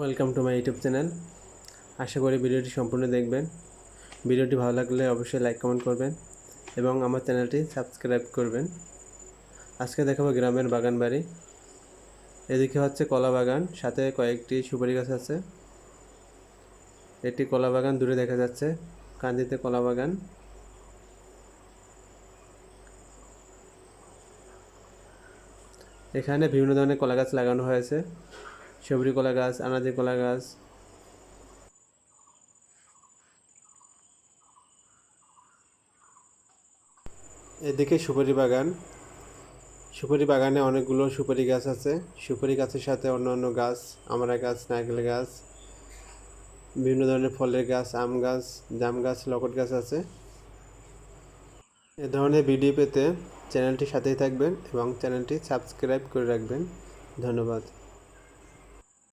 Welcome to my YouTube channel আশা করি ভিডিওটি সম্পূর্ণ দেখবেন। ভিডিওটি ভালো লাগলে অবশ্যই লাইক কমেন্ট করবেন এবং আমার চ্যানেলটি সাবস্ক্রাইব করবেন। আজকে দেখাবো গ্রামের বাগান বাড়ি। এদিকে হচ্ছে কলা বাগান, সাথে কয়েকটি সুপারি গাছ আছে। একটি কলা বাগান দূরে দেখা যাচ্ছে, কান্দিতে কলা বাগান। এখানে বিভিন্ন ধরনের কলা গাছ লাগানো হয়েছে। সবরি কলা গাছ আনাজি কলা গাছ। এদিকে সুপারি বাগান। সুপারি বাগানে অনেকগুলো সুপারি গাছ আছে। সুপারি গাছের সাথে অন্যান্য গাছ, আমড়া গাছ, নারকেল গাছ, বিভিন্ন ধরনের ফলের গাছ, আম গাছ, জাম গাছ, লকট গাছ আছে। এ ধরনের ভিডিও পেতে চ্যানেলটির সাথেই থাকবেন এবং চ্যানেলটি সাবস্ক্রাইব করে রাখবেন। ধন্যবাদ।